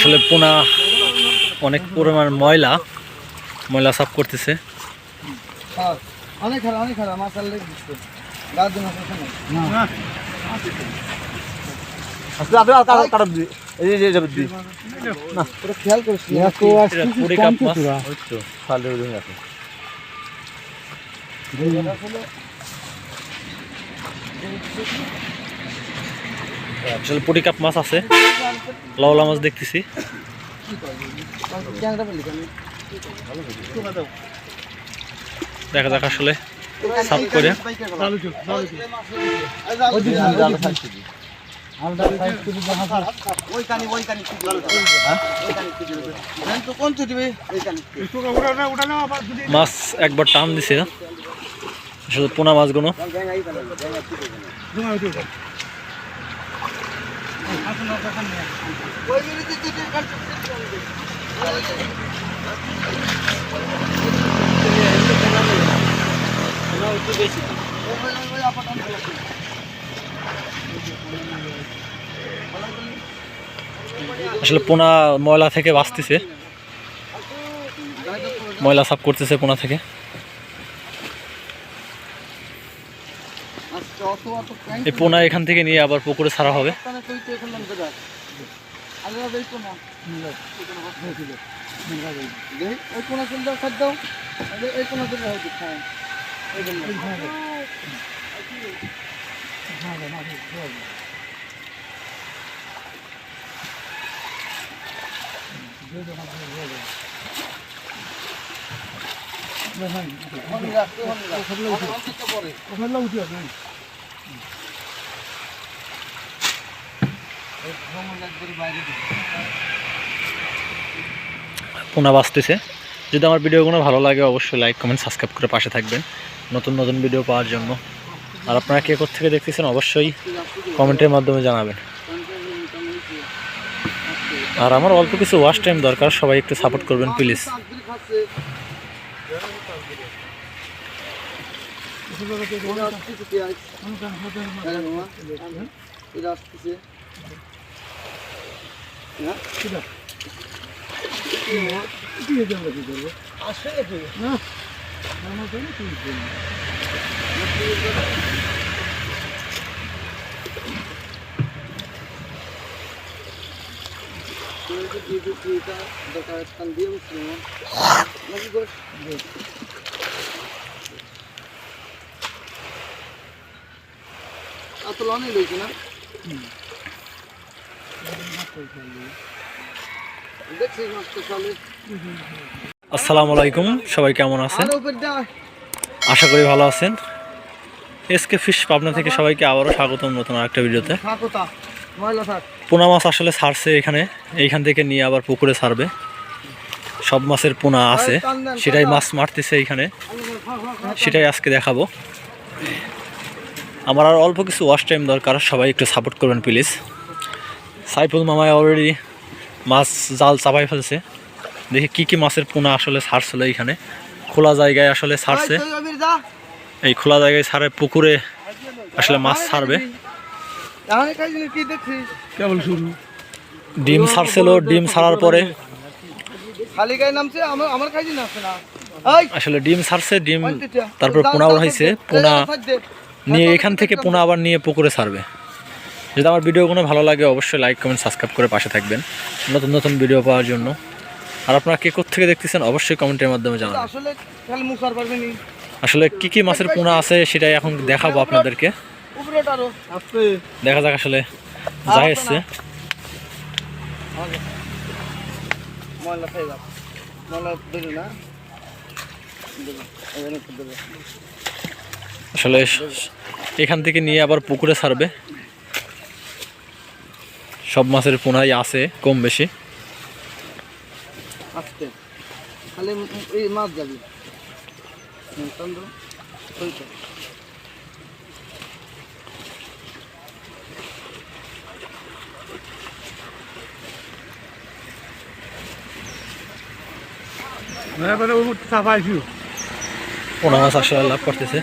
আসলে পোনা অনেক পরিমাণ ময়লা ময়লা সাফ করতেছে। অনেক অনেক মাছ লেগে দিচ্ছে। গাছ দিন মাছ আছে না। আপনি আর কাটা কাটা দি এই যে যাবে দি পুরো খেয়াল পুটি কাপ মাছ আছে। লাউলা মাছ দেখতেছি? দেখা যাক আসলে। করে। মাছ একবার টান দিছে। আসলে পোনা মাছগুলো গ্যাঙ্গাই ফেলে গ্যাঙ্গা কি দিবে ওই দিকে দিতে দিতে কাট আসলে পোনা ময়লা থেকে বাঁচতেছে। ময়লা সাফ করতেছে পোনা থেকে। এই পোনা এখান থেকে নিয়ে আবার পুকুরে ছাড়া হবে তাহলে তুই পোনা বাঁচতেছে। যদি আমার ভিডিওগুলো ভালো লাগে, অবশ্যই লাইক কমেন্ট সাবস্ক্রাইব করে পাশে থাকবেন। নতুন নতুন ভিডিও পাওয়ার জন্য। আর আপনারা কে থেকে দেখতেছেন, অবশ্যই কমেন্টের মাধ্যমে জানাবেন। আর আমার অল্প কিছু ওয়াশ টাইম দরকার, সবাই একটু সাপোর্ট করবেন প্লিজ চাকরি খাচ্ছে। ওরা আসতেছে পেঁয়াজ। হ্যাঁ, মামা। এরা আসতেছে। হ্যাঁ? আসে নাকি? তুই যে দিয়ে দিস, তুইটা দরকার স্থান দিয়ে মুসলিম নাকি গোস এত লনে লইছি না আসসালামু আলাইকুম সবাই কেমন আছেন? আশা করি ভালো আছেন। এসকে ফিশ পাবনা থেকে সবাইকে আবারও স্বাগতম নতুন আরেকটা ভিডিওতে। পোনা মাছ আসলে ছাড়ছে এখানে এইখান থেকে নিয়ে আবার পুকুরে ছাড়বে। সব মাছের পোনা আছে সেটাই মাছ মারতেছে এইখানে। সেটাই আজকে দেখাবো। আমার আর অল্প কিছু ওয়াশ টাইম দরকার সবাই একটু সাপোর্ট করবেন প্লিজ সাইফুল মামায় অলরেডি মাছ জাল চাপাই ফেলছে দেখি কি কি মাছের পোনা আসলে ছাড়ছিল এইখানে খোলা জায়গায় আসলে ছাড়ছে এই খোলা জায়গায় ছাড়ে পুকুরে আসলে মাছ ছাড়বে ডিম ছাড়ছিল ডিম ছাড়ার পরে আসলে ডিম ছাড়ছে ডিম। তারপর পোনা উঠাইছে পোনা। নিয়ে এখান থেকে পোনা আবার নিয়ে পুকুরে ছাড়বে। যদি আমার ভিডিওগুলো ভালো লাগে অবশ্যই লাইক কমেন্ট সাবস্ক্রাইব করে পাশে থাকবেন। নতুন নতুন ভিডিও পাওয়ার জন্য। আর আপনারা কে থেকে দেখতেছেন অবশ্যই কমেন্টের মাধ্যমে জানাবেন। আসলে কি কি মাছের পোনা আছে সেটাই এখন দেখাবো আপনাদেরকে। দেখা যাক আসলে যা এসছে। না দেবে এখানে একটু দেবে আসলে এখান থেকে নিয়ে আবার পুকুরে ছাড়বে। সব মাছের পোনাই আছে কম বেশি। পোনা মাছ আসলে লাভ করতেছে।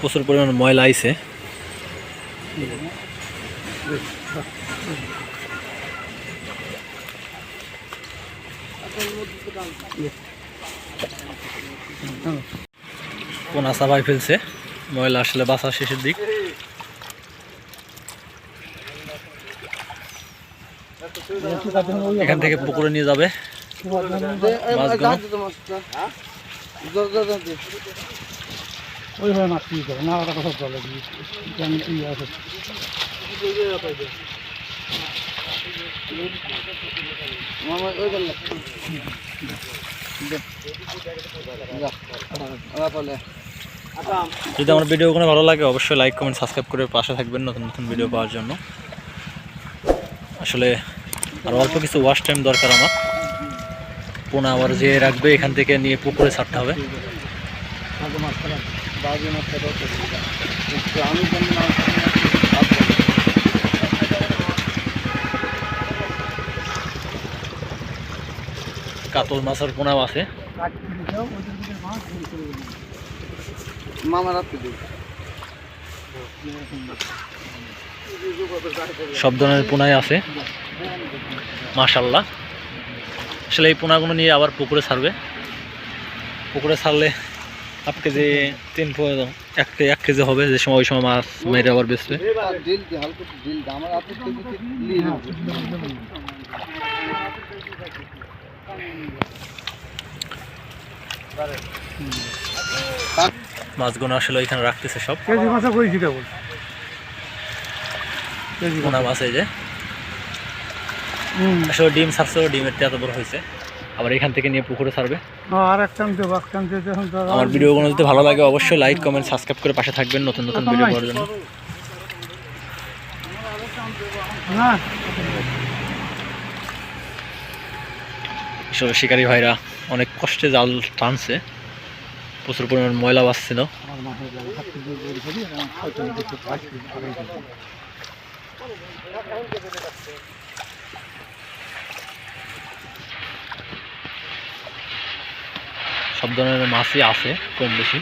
প্রচুর পরিমাণ ময়লা আইছে। কোন চাপাই ফেলছে? ময়লা আসলে বাসা শেষের দিক। এখান থেকে পুকুরে নিয়ে যাবে যদি আমার ভিডিও ভিডিওগুলো ভালো লাগে, অবশ্যই লাইক কমেন্ট সাবস্ক্রাইব করে পাশে থাকবেন নতুন নতুন ভিডিও পাওয়ার জন্য। আসলে আর অল্প কিছু ওয়াশ টাইম দরকার আমার। পোনা আবার যে রাখবে, এখান থেকে নিয়ে পুকুরে ছাড়তে হবে। কাতল মাছের পোনাও আছে। সব ধরনের পোনাই আছে। মাশাল্লাহ আসলে এই পোনাগুলো নিয়ে আবার পুকুরে ছাড়বে। পুকুরে ছাড়লে হাফ কেজি তিন এক এক কেজি হবে। যে সময় ওই সময় মাছ মেরে আবার বেচবে। মাছগুলো আসলে এখানে রাখতেছে সব। পোনা মাছ এই যে। আসলে ডিম ছাড়ছে ডিমের এত বড় হয়েছে। আবার এখান থেকে নিয়ে পুকুরে ছাড়বে। আমার ভিডিওগুলো যদি ভালো লাগে অবশ্যই লাইক কমেন্ট সাবস্ক্রাইব করে পাশে থাকবেন নতুন নতুন ভিডিও পাওয়ার জন্য। শিকারী ভাইরা অনেক কষ্টে জাল টানছে। প্রচুর পরিমাণ ময়লা বাসছিল আমার মাথায় লাগে হাত থেকে বের করি আর আমার ছয়টা দিতে পাঁচটি আড়াই দিতে সব ধরনের মাছই আছে, কম বেশি।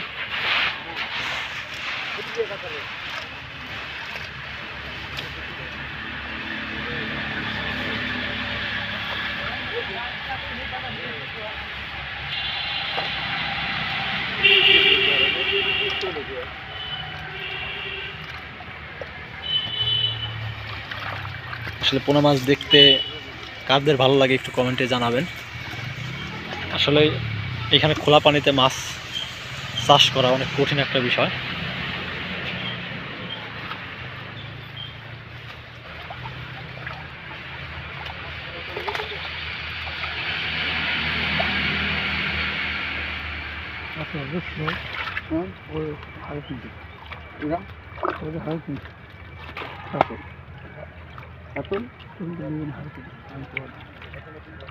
আসলে পোনা মাছ দেখতে কাদের ভালো লাগে একটু কমেন্টে জানাবেন। আসলে এখানে খোলা পানিতে মাছ চাষ করা অনেক কঠিন একটা বিষয়।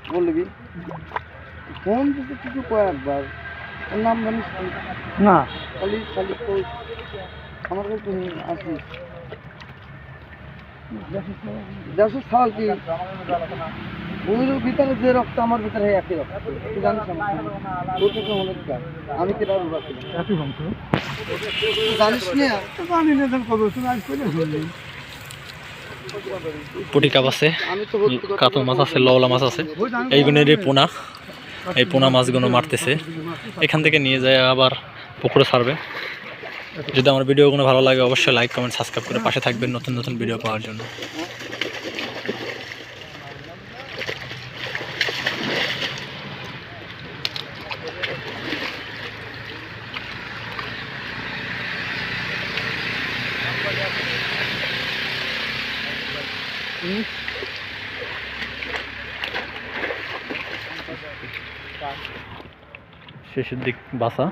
বলবি ফোন দিতে কিছু কয়েকবার। ওর নাম জানিস না। খালি খালি কই আমার কাছে তুমি আসিস। দেড়শো সাল কি? ওর ভিতরে যে রক্ত আমার ভিতরে একই রক্ত। তুই জানিস আমার তোর থেকে হচ্ছে আমি কি রাখব একই বংশ জানিস না জানি না কত আজ করে পুটি কাপ আছে। আমি তো ভর্তি করতে কাতল মাছ আছে লওলা মাছ আছে। এইগুলোর পোনা। এই পোনা মাছগুলো মারতেছে। এখান থেকে নিয়ে যায়, আবার পুকুরে ছাড়বে। যদি আমার ভিডিওগুলো ভালো লাগে, অবশ্যই লাইক কমেন্ট সাবস্ক্রাইব করে পাশে থাকবেন নতুন নতুন ভিডিও পাওয়ার জন্য। শেষের দিক বাসা।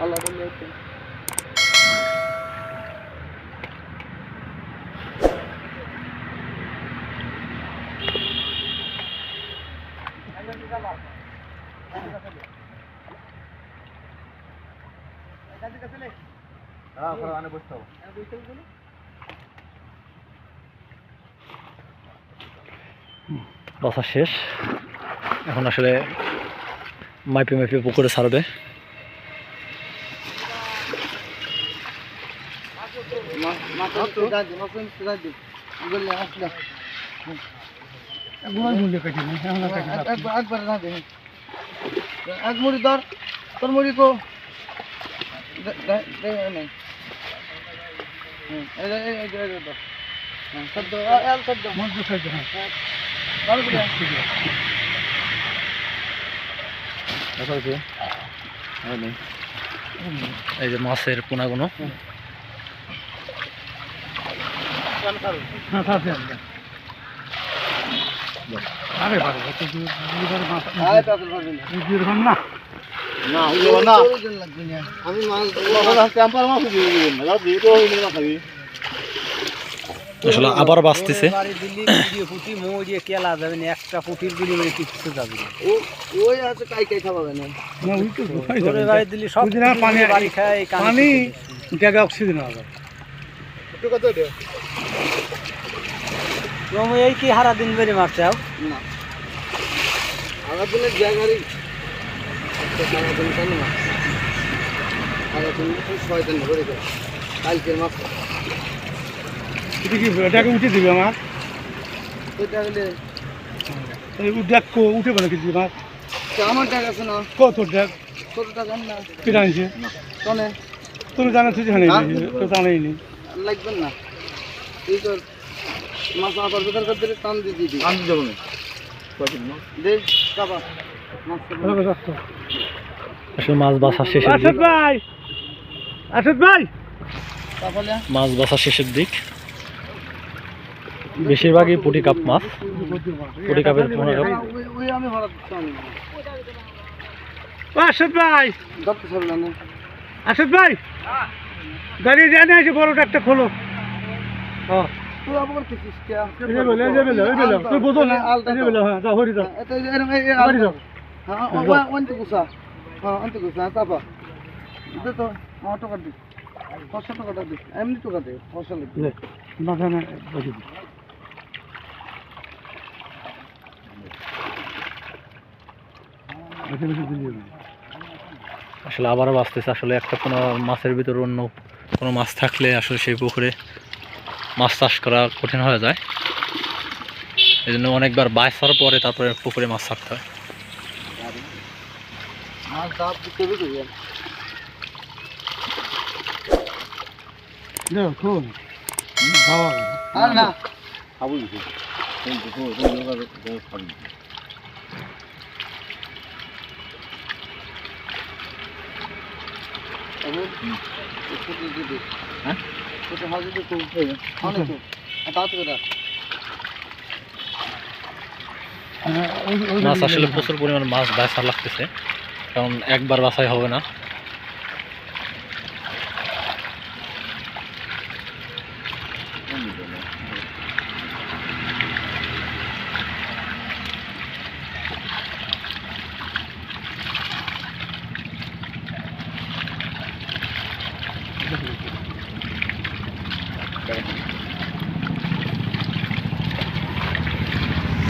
আল্লাহ বাসা শেষ। এখন আসলে মাইপে মাইপে পুকুরে ছাড়বে। এক মুড়ি ধর, তোর মুড়ি কো। নেই এই যে মাছের পোনাগুলো পেঁপে ভাজবি না। না হইল না। না। আমি মাছ টেম্পার মাছ দিয়ে দিবেন না যাও দিয়ে তো হইল না খাবি আসলে আবার বাঁচতেছে। ও- ওই আছে কাই কাই খাওয়াবে না। পানি জায়গা অক্সিজেন হবে। একটু কত দে এই কি হারা দিন বেড়ে মারছে না। আগের দিনের জায়গারই আগের দিন ছয় দিন ধরে কালকের মাছ এটা কি এটাকে উঠে দিবে আমার এই উঠে বলে কিছু মাছ আমার টাকা আছে না কত দেখ কত টাকা না কেটে আনছে শোনে তুমি জানা তুই জানাই তো জানাই নি লাগবেন না তুই তো মাছ আবার বেকার করে দিলে টান দিয়ে দিবি আমি যাব না না দে কাবা মাছ। আসলে মাছ বাছা শেষের আসাদ দিক। ভাই! আসাদ ভাই! মাছ বাছা শেষের দিক। বেশিরভাগই পুটি কাপ মাছ। পুটি কাপের পোনা কাপ ওই ওই আমি ভাড়া দিচ্ছি আমি আসাদ ভাই! আসাদ ভাই! দাঁড়িয়ে জানে আছে বড়টা একটা খোলো। হ্যাঁ তুই বোঝো না। হ্যাঁ হ্যাঁ হ্যাঁ তাপা। দে তো আমার টাকা দি। পাঁচশো টাকাটা দি এমনি টাকা দে পয়সা লাগবে। বসে। আসলে আবারও বাঁচতেছে আসলে একটা কোনো মাছের ভিতরে অন্য কোনো মাছ থাকলে আসলে সেই পুকুরে মাছ চাষ করা কঠিন হয়ে যায়। এই জন্য অনেকবার বাঁচার পরে তারপরে পুকুরে মাছ ছাড়তে হয়। মাছ দাব দিতে হবে। আর না। খাব হ্যাঁ? অনেক তো রাখ হ্যাঁ, ওই- মাছ আসলে প্রচুর পরিমাণ মাছ বাছা লাগতেছে। কারণ একবার বাছাই হবে না।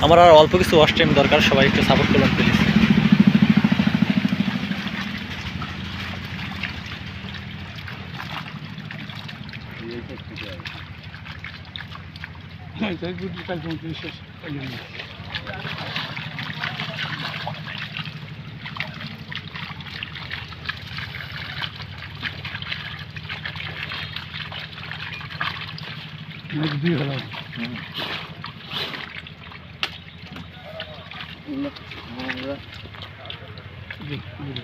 আমার আর অল্প কিছু ওয়াশ টাইম দরকার, সবাই একটু সাপোর্ট করবেন প্লিজ হ্যাঁ, তাই বুঝলি, কাল পর্যন্ত শেষ। কাল জন্য। নাকি দিয়ে ফেলা হবে। দি, দি, দি।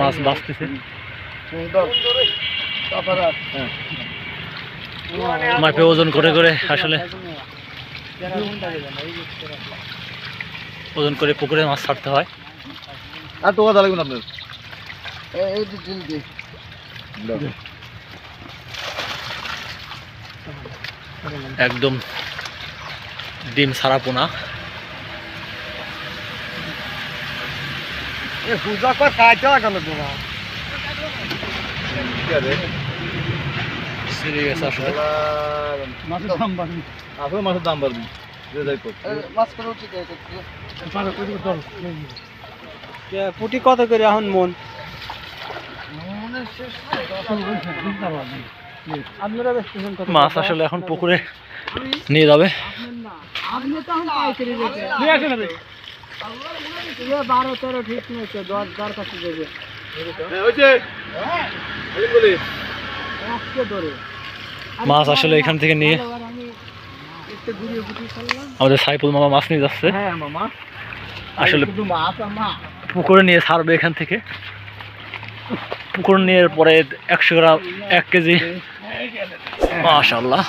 মাছ বাঁচতেছে। তারপর মাপে ওজন করে করে আসলে। ওজন করে পুকুরে মাছ ছাড়তে হয়। আর তো কথা লাগবে না আপনার। এই এই যে দিল দি দাও। একদম ডিম সারা পোনা। মাছের দাম বাড়ি দাম বাড়বি। যে যাই কর মাছ করে উচিত এটা পুটি কত করে এখন মন? বেচতেছেন কত মাছ আসলে এখন পুকুরে নিয়ে যাবে। বারো তেরো ঠিক নিয়েছে দশ দর কাছে দেবে। মাছ আসলে এখান থেকে নিয়ে আমাদের সাইফুল মামা মাছ নিয়ে যাচ্ছে। হ্যাঁ মামা। আসলে মাছ। পুকুরে নিয়ে ছাড়বে এখান থেকে। পুকুরে নিয়ে পরে একশো গ্রাম এক কেজি। মাশাল্লাহ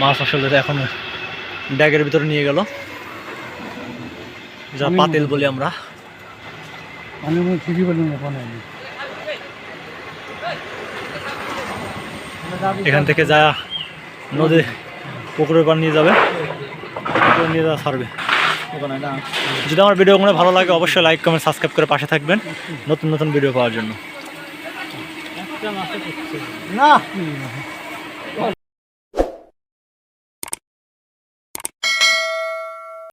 মাছ আসলে এখন ব্যাগের ভিতরে নিয়ে গেল। যা পাতিল বলি আমরা। আমি ঠিকই বললাম এখন থেকে যা নদী পুকুরের পার নিয়ে যাবে পুকুরে নিয়ে যাওয়া ছাড়বে। যদি আমার ভিডিও ভিডিওগুলো ভালো লাগে অবশ্যই লাইক কমেন্ট সাবস্ক্রাইব করে পাশে থাকবেন নতুন নতুন ভিডিও পাওয়ার জন্য। না।